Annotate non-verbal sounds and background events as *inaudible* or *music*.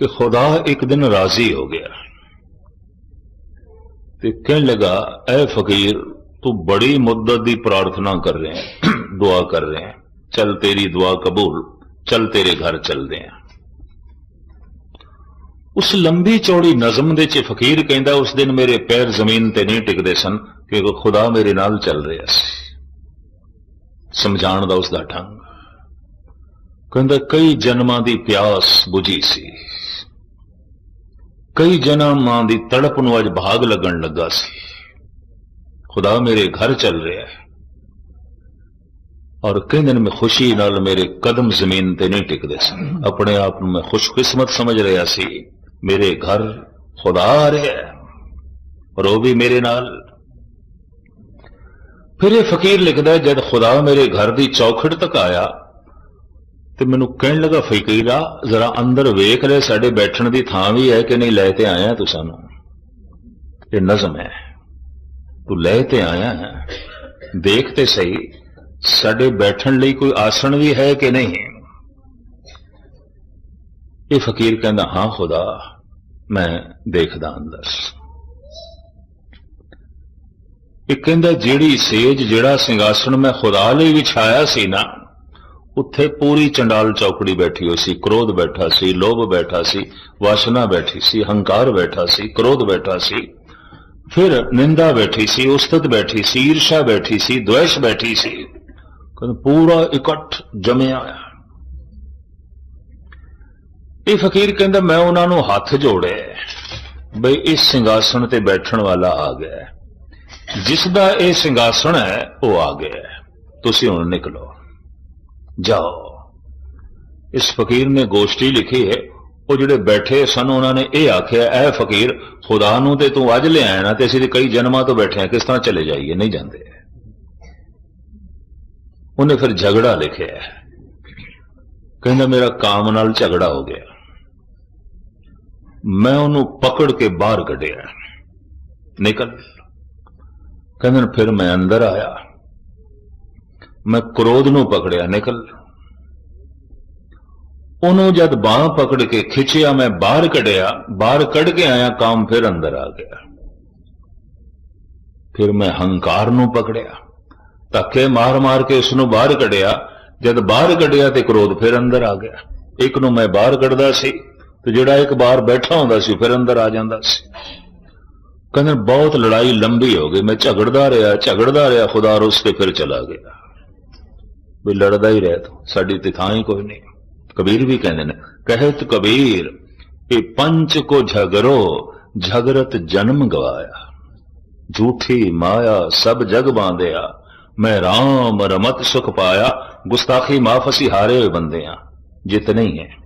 ਕਿ ਖੁਦਾ ਇੱਕ ਦਿਨ ਰਾਜ਼ੀ ਹੋ ਗਿਆ। ਤੇ ਕਹਿਣ ਲਗਾ, ਐ ਫਕੀਰ, ਤੂੰ ਬੜੀ ਮੁੱਦਤ ਦੀ ਪ੍ਰਾਰਥਨਾ ਕਰ ਰਿਹਾ ਹੈ, *clears throat* ਦੁਆ ਕਰ ਰਿਹਾ ਹੈ। ਚਲ ਤੇਰੀ ਦੁਆ ਕਬੂਲ, ਚਲ ਤੇਰੇ ਘਰ ਚਲਦੇ ਆ ਉਸ ਲੰਬੀ ਚੌੜੀ ਨਜ਼ਮ ਦੇ ਚ ਫਕੀਰ ਕਹਿੰਦਾ, ਉਸ ਦਿਨ ਮੇਰੇ ਪੈਰ ਜ਼ਮੀਨ ਤੇ ਨਹੀਂ ਟਿਕਦੇ ਸਨ, ਕਿਉਂਕਿ ਖੁਦਾ ਮੇਰੇ ਨਾਲ ਚੱਲ ਰਿਹਾ ਸੀ। ਸਮਝਾਉਣ ਦਾ ਉਸ ਦਾ ਢੰਗ। ਕਹਿੰਦਾ, ਕਈ ਜਨਮਾਂ ਦੀ ਪਿਆਸ 부ਝੀ ਸੀ। ਕਈ ਜਨਮਾਂ ਦੀ ਤੜਪ ਨੂੰ ਅੱਜ ਭਾਗ ਲੱਗਣ ਲੱਗਾ ਸੀ। ਖੁਦਾ ਮੇਰੇ ਘਰ ਚੱਲ ਰਿਹਾ ਹੈ। ਔਰ ਕਹਿੰਦੇ ਨੇ, ਮੈਂ ਖੁਸ਼ੀ ਨਾਲ ਮੇਰੇ ਕਦਮ ਜ਼ਮੀਨ ਤੇ ਨਹੀਂ ਟਿਕਦੇ ਸਨ ਆਪਣੇ ਆਪ ਨੂੰ ਮੈਂ ਖੁਸ਼ਕਿਸਮਤ ਸਮਝ ਰਿਹਾ ਸੀ। ਮੇਰੇ ਘਰ ਖੁਦਾ ਆ ਰਿਹਾ ਹੈ ਔਰ ਉਹ ਵੀ ਮੇਰੇ ਨਾਲ। ਫਿਰ ਇਹ ਫਕੀਰ ਲਿਖਦਾ ਜਦ ਖੁਦਾ ਮੇਰੇ ਘਰ ਦੀ ਚੌਖੜ ਤੱਕ ਆਇਆ ਤੇ ਮੈਨੂੰ ਕਹਿਣ ਲੱਗਾ, ਫਕੀਰਾ ਜ਼ਰਾ ਅੰਦਰ ਵੇਖ ਲੈ, ਸਾਡੇ ਬੈਠਣ ਦੀ ਥਾਂ ਵੀ ਹੈ ਕਿ ਨਹੀਂ? ਲੈ ਤੇ ਆਇਆ ਤੂੰ ਸਾਨੂੰ। ਇਹ ਨਜ਼ਮ ਹੈ। ਤੂੰ ਲੈ ਤੇ ਆਇਆ ਹੈ। ਦੇਖ ਤੇ ਸਹੀ, ਸਾਡੇ ਬੈਠਣ ਲਈ ਕੋਈ ਆਸਣ ਵੀ ਹੈ ਕਿ ਨਹੀਂ? ਇਹ ਫਕੀਰ ਕਹਿੰਦਾ, ਹਾਂ ਖੁਦਾ, ਮੈਂ ਦੇਖਦਾ ਅੰਦਰ। ਇਹ ਕਹਿੰਦਾ, ਜਿਹੜੀ ਸੇਜ, ਜਿਹੜਾ ਸਿੰਘਾਸਣ ਮੈਂ ਖੁਦਾ ਲਈ ਵਿਛਾਇਆ ਸੀ ਨਾ ਉੱਥੇ ਪੂਰੀ ਚੰਡਾਲ ਚੌਕੜੀ ਬੈਠੀ ਹੋਈ ਸੀ, ਕ੍ਰੋਧ ਬੈਠਾ ਸੀ, ਲੋਭ ਬੈਠਾ ਸੀ, ਵਾਸਨਾ ਬੈਠੀ ਸੀ, ਹੰਕਾਰ ਬੈਠਾ ਸੀ, ਕ੍ਰੋਧ ਬੈਠਾ ਸੀ। ਫਿਰ ਨਿੰਦਾ ਬੈਠੀ ਸੀ, ਉਸਤਤ ਬੈਠੀ ਸੀ, ਈਰਸ਼ਾ ਬੈਠੀ ਸੀ ਦੁਆਸ਼ ਬੈਠੀ ਸੀ। ਕਹਿੰਦਾ ਪੂਰਾ ਇਕੱਠ ਜਮਿਆ ਆ। ਇਹ ਫਕੀਰ ਕਹਿੰਦਾ, ਮੈਂ ਉਹਨਾਂ ਨੂੰ ਹੱਥ ਜੋੜੇ ਬਈ ਇਸ ਸਿੰਘਾਸਣ ਤੇ ਬੈਠਣ ਵਾਲਾ ਆ ਗਿਆ ਹੈ। ਜਿਸ ਦਾ ਇਹ ਸਿੰਘਾਸਣ ਹੈ, ਉਹ ਆ ਗਿਆ ਤੁਸੀਂ ਹੁਣ ਨਿਕਲੋ। ਜਾਓ ਇਸ ਫਕੀਰ ਨੇ ਗੋਸ਼ਟੀ ਲਿਖੀ ਹੈ ਉਹ ਜਿਹੜੇ ਬੈਠੇ ਸਨ ਉਹਨਾਂ ਨੇ ਇਹ ਆਖਿਆ ਐ ਫਕੀਰ ਖੁਦਾ ਨੂੰ ਤੇ ਤੂੰ ਅੱਜ ਲਿਆਇਆ ਨਾ ਤੇ ਅਸੀਂ ਤੇ ਕਈ ਜਨਮਾਂ ਤੋਂ ਬੈਠੇ ਆ ਕਿਸ ਤਰ੍ਹਾਂ ਚਲੇ ਜਾਈਏ ਨਹੀਂ ਜਾਂਦੇ ਉਹਨੇ ਫਿਰ ਝਗੜਾ ਲਿਖਿਆ ਹੈ। ਕਹਿੰਦਾ ਮੇਰਾ ਕਾਮ ਨਾਲ ਝਗੜਾ ਹੋ ਗਿਆ ਮੈਂ ਉਹਨੂੰ ਪਕੜ ਕੇ ਬਾਹਰ ਕੱਢਿਆ ਨਿਕਲ ਕਹਿੰਦਾ ਫਿਰ ਮੈਂ ਅੰਦਰ ਆਇਆ ਮੈਂ ਕ੍ਰੋਧ ਨੂੰ ਪਕੜਿਆ, ਨਿਕਲ ਉਹਨੂੰ ਜਦ ਬਾਹ ਪਕੜ ਕੇ ਖਿੱਚਿਆ, ਮੈਂ ਬਾਹਰ ਕੱਢਿਆ, ਬਾਹਰ ਕੱਢ ਕੇ ਆਇਆ, ਕਾਮ ਫਿਰ ਅੰਦਰ ਆ ਗਿਆ। ਫਿਰ ਮੈਂ ਹੰਕਾਰ ਨੂੰ ਪਕੜਿਆ, ਧੱਕੇ ਮਾਰ ਮਾਰ ਕੇ ਉਸ ਨੂੰ ਬਾਹਰ ਕੱਢਿਆ। ਜਦ ਬਾਹਰ ਕੱਢਿਆ ਤੇ ਕ੍ਰੋਧ ਫਿਰ ਅੰਦਰ ਆ ਗਿਆ। ਇੱਕ ਨੂੰ ਮੈਂ ਬਾਹਰ ਕੱਢਦਾ ਸੀ ਤੇ ਜਿਹੜਾ ਇੱਕ ਬਾਹਰ ਬੈਠਾ ਹੁੰਦਾ ਸੀ ਫਿਰ ਅੰਦਰ ਆ ਜਾਂਦਾ ਸੀ। ਕਹਿੰਦੇ ਬਹੁਤ ਲੜਾਈ ਲੰਬੀ ਹੋ ਗਈ, ਮੈਂ ਝਗੜਦਾ ਰਿਹਾ ਝਗੜਦਾ ਰਿਹਾ, ਖੁਦਾ ਰੁੱਸ ਕੇ ਫਿਰ ਚਲਾ ਗਿਆ। ਵੀ ਲੜਦਾ ਹੀ ਰਹਿ ਤੂੰ। ਸਾਡੀ ਤੇ ਥਾਂ ਹੀ ਕੋਈ ਨਹੀਂ। ਕਬੀਰ ਵੀ ਕਹਿੰਦੇ ਨੇ ਕਹਿਤ ਕਬੀਰ ਇਹ ਪੰਚ ਕੋ ਝਗਰੋ, ਝਗਰਤ ਜਨਮ ਗਵਾਇਆ। ਝੂਠੀ ਮਾਇਆ ਸਭ ਜਗ ਬਾਂਧਿਆ। ਮੈਂ ਰਾਮ ਰਮਤ ਸੁਖ ਪਾਇਆ। ਗੁਸਤਾਖੀ ਮਾਫ ਅਸੀਂ ਹਾਰੇ ਹੋਏ ਬੰਦੇ ਆ। ਜਿੱਤ ਨਹੀਂ ਹੈ।